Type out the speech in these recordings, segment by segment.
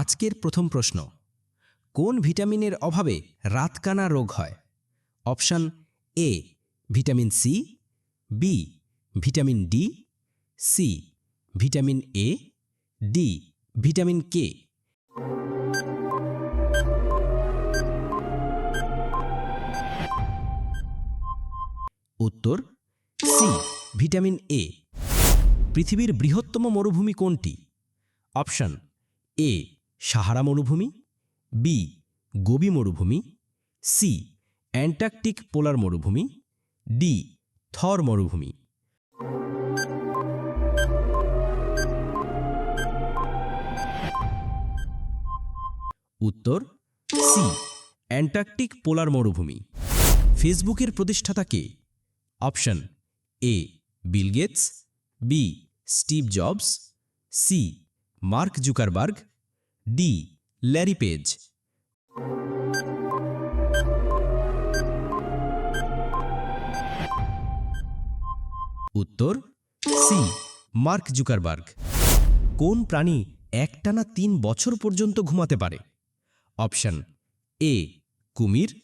আজকের প্রথম প্রশ্ন, কোন ভিটামিনের অভাবে রাতকানা রোগ হয়? Option, A, vitamin C, B, vitamin D, C, vitamin A, D, vitamin K. উত্তর, সি, ভিটামিন এ। পৃথিবীর বৃহত্তম মরুভূমি কোনটি? অপশন, এ সাহারা মরুভূমি, বি, গোবি মরুভূমি, সি, অ্যান্টার্কটিক পোলার মরুভূমি, ডি, থর মরুভূমি। উত্তর, সি, অ্যান্টার্কটিক পোলার মরুভূমি। ফেসবুকের প্রতিষ্ঠাতা কে? Option, A, Bill Gates, B, Steve Jobs, C, Mark Zuckerberg D Larry Page উত্তর সি মার্ক জুকারবার্গ। কোন প্রাণী একটানা তিন বছর পর্যন্ত ঘুমাতে পারে? অপশন এ কুমির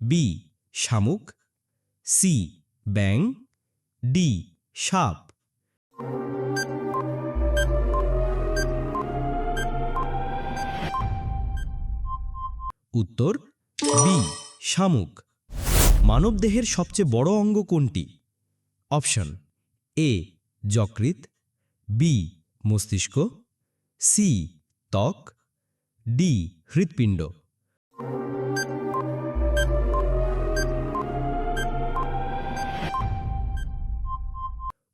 বি শামুক সি ব্যাং ডি সাপ। উত্তর বি শামুক। মানবদেহের সবচেয়ে বড় অঙ্গ কোনটি? অপশন এ যকৃৎ বি মস্তিষ্ক সি ত্বক ডি হৃৎপিণ্ড।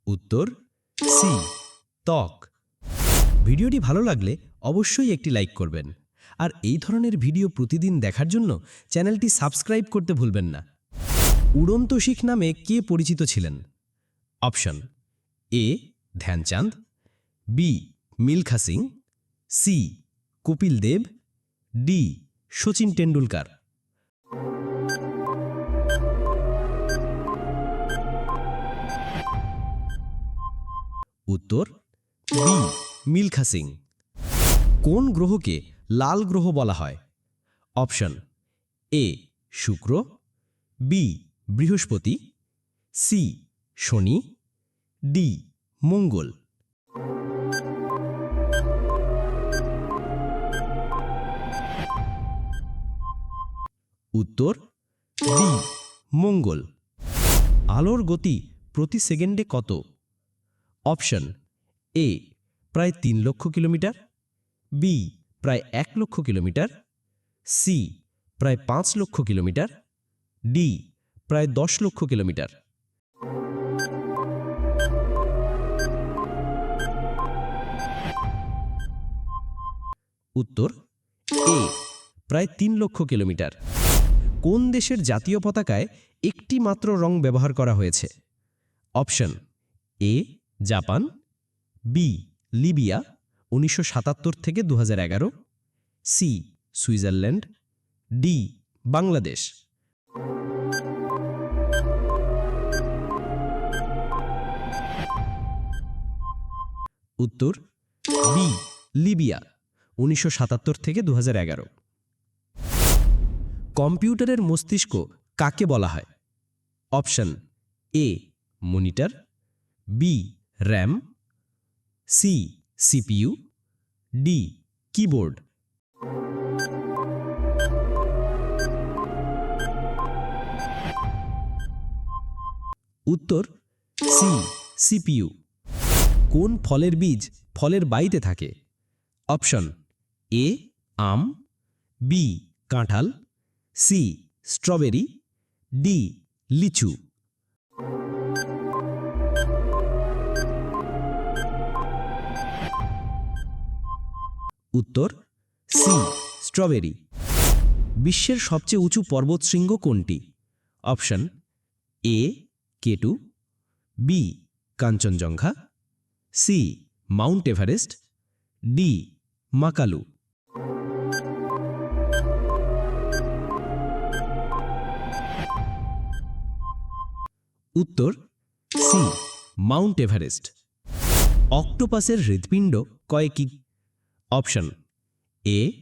উত্তর সি ত্বক। ভিডিওটি ভালো লাগলে অবশ্যই একটি লাইক করবেন। আর এই ধরনের ভিডিও প্রতিদিন দেখার জন্য চ্যানেলটি সাবস্ক্রাইব করতে ভুলবেন না। উড়ন্ত শিখ নামে কে পরিচিত ছিলেন? Option A. Dhyanchand, B. Milkha Singh, C. Kapil Dev, D. Sachin Tendulkar উত্তর বি. মিলখা সিং। কোন গ্রহকে লাল গ্রহ বলা হয়। অপশন, এ, শুক্র, বি, বৃহস্পতি, সি, শনি, ডি, মঙ্গল। উত্তর ডি মঙ্গল। আলোর গতি প্রতি সেকেন্ডে কত? অপশন, এ, প্রায় তিন লক্ষ কিলোমিটার, বি প্রায় এক লক্ষ কিলোমিটার সি প্রায় পাঁচ লক্ষ কিলোমিটার ডি প্রায় দশ লক্ষ কিলোমিটার। উত্তর এ প্রায় তিন লক্ষ কিলোমিটার। কোন দেশের জাতীয় পতাকায় একটি মাত্র রং ব্যবহার করা হয়েছে? Option A Japan B Libya উনিশশো সাতাত্তর থেকে দু হাজার এগারো। C, Switzerland. ডি, বাংলাদেশ। উত্তর, বি, লিবিয়া, উনিশশো সাতাত্তর থেকে দু হাজার এগারো। কম্পিউটারের মস্তিষ্ক কাকে বলা হয়? Option, A, monitor. B, RAM. C, CPU. D keyboard উত্তর সি সিপিইউ কোন ফলের বীজ ফলের বাইতে থাকে? অপশন এ আম বি কাঁঠাল সি স্ট্রবেরি ডি লিচু। উত্তর, সি, স্ট্রবেরি। বিশ্বের সবচেয়ে উঁচু পর্বতশৃঙ্গ কোনটি? Option, A, K two, B, Kanchenjunga, C, Mount Everest, D, Makalu. উত্তর, সি, মাউন্ট এভারেস্ট। অক্টোপাসের হৃৎপিণ্ড কয়েকটি অপশন এ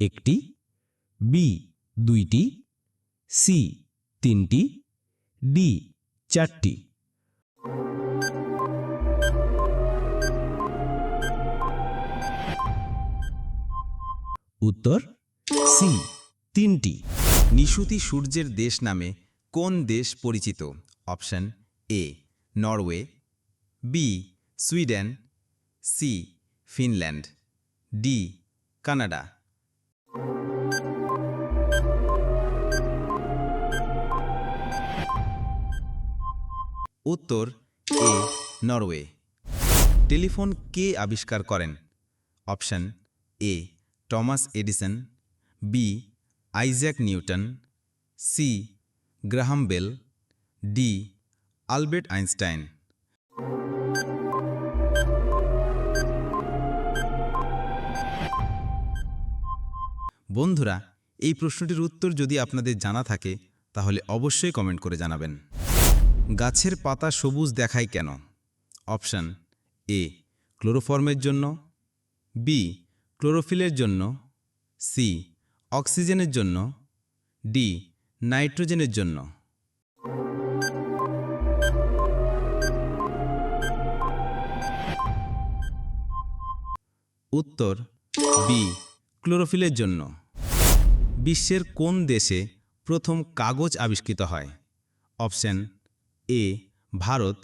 একটি. বি দুইটি. সি তিনটি. ডি চারটি। উত্তর সি তিনটি। নিশুতি সূর্যের দেশ নামে কোন দেশ পরিচিত? Option A Norway B Sweden C Finland D Canada উত্তর এ নরওয়ে টেলিফোন কে আবিষ্কার করেন? Option A Thomas Edison B Isaac Newton C Graham Bell D Albert Einstein বন্ধুরা, এই প্রশ্নটির উত্তর যদি আপনাদের জানা থাকে, তাহলে অবশ্যই কমেন্ট করে জানাবেন। গাছের পাতা সবুজ দেখায় কেন? অপশান এ, ক্লোরোফর্মের জন্য বি ক্লোরোফিলের জন্য সি অক্সিজেনের জন্য ডি নাইট্রোজেনের জন্য। উত্তর বি ক্লোরোফিলের জন্য। বিশ্বের কোন দেশে প্রথম কাগজ আবিষ্কৃত হয়? অপশন এ, ভারত,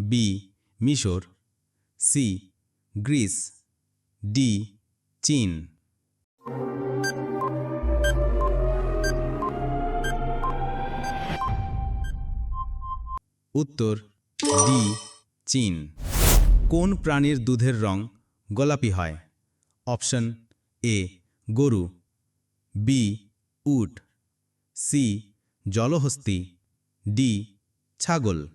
বি, মিশর, সি, গ্রিস, ডি, চীন। উত্তর, ডি, চীন। কোন প্রাণীর দুধের রং গোলাপি হয়? অপশন এ, গরু। বি উট। সি জলহস্তি। ডি ছাগল।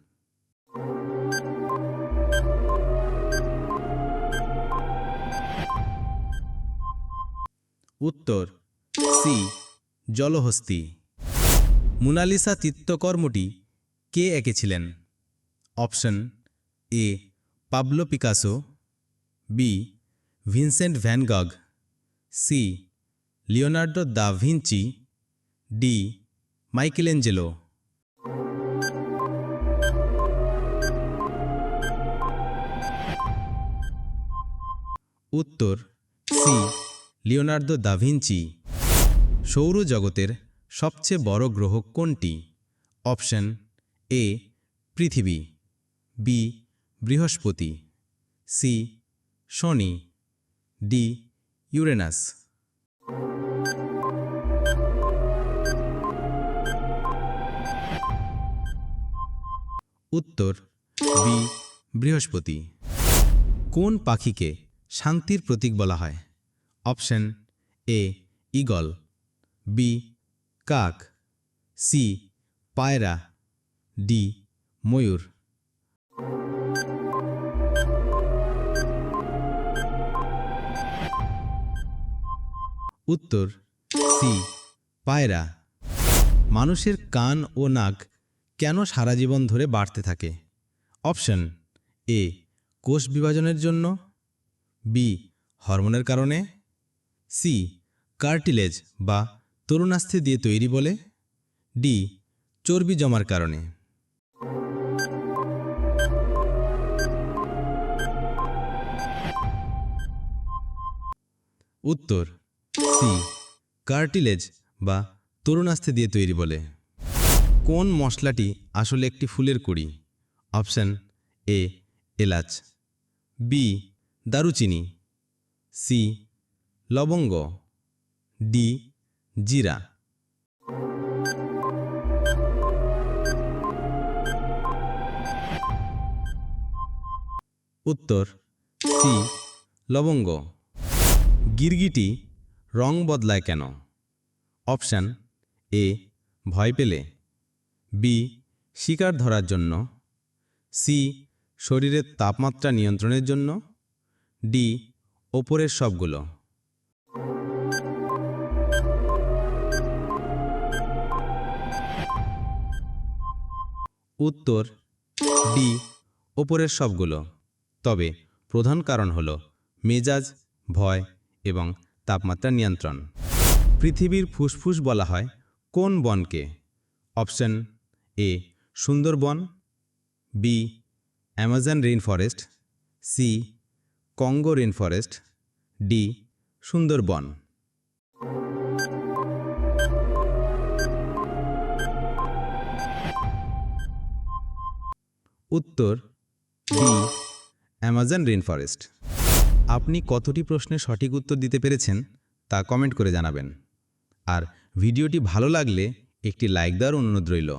উত্তর সি জলহস্তি। মোনালিসা চিত্রকর্মটি কে এঁকেছিলেন? Option, A, Pablo Picasso. B Vincent van Gogh. C Leonardo da Vinci D Michelangelo উত্তর সি লিওনার্দো দা ভিঞ্চি। সৌরজগতের সবচেয়ে বড় গ্রহ কোনটি? অপশন এ পৃথিবী বি বৃহস্পতি সি শনি ডি ইউরেনাস। উত্তর, বি, বৃহস্পতি। কোন পাখিকে শান্তির প্রতীক বলা হয়? অপশন, এ, ইগল, বি, কাক, সি, পায়রা, ডি, ময়ূর। উত্তর, সি, পায়রা। মানুষের কান ও নাক কেন সারা জীবন ধরে বাড়তে থাকে? অপশন এ, কোষ বিভাজনের জন্য। বি, হরমোনের কারণে। সি, কার্টিলেজ বা তরুণাস্থি দিয়ে তৈরি বলে। ডি, চর্বি জমার কারণে। উত্তর সি, কার্টিলেজ বা তরুণাস্থি দিয়ে তৈরি বলে। কোন মশলাটি আসলে একটি ফুলের কুড়ি? অপশন এ, এলাচ। বি, দারুচিনি। সি, লবঙ্গ। ডি, জিরা। উত্তর, সি, লবঙ্গ। গিরগিটি রং বদলায় কেন? অপশান এ, ভয় পেলে। বি, শিকার ধরার জন্য। সি, শরীরের তাপমাত্রা নিয়ন্ত্রণের জন্য। ডি, ওপরের সবগুলো। উত্তর, ডি, ওপরের সবগুলো। তবে প্রধান কারণ হল মেজাজ, ভয় এবং তাপমাত্রা নিয়ন্ত্রণ। পৃথিবীর ফুসফুস বলা হয় কোন বনকে। Option A, Sundarban, B, Amazon rain forest C, Congo rain forest D, Sundarban. উত্তর, বি, অ্যামাজন রেইন ফরেস্ট আপনি কতটি প্রশ্নের সঠিক উত্তর দিতে পেরেছেন তা কমেন্ট করে জানাবেন। আর ভিডিওটি ভালো লাগলে একটি লাইক দেওয়ার অনুরোধ রইল।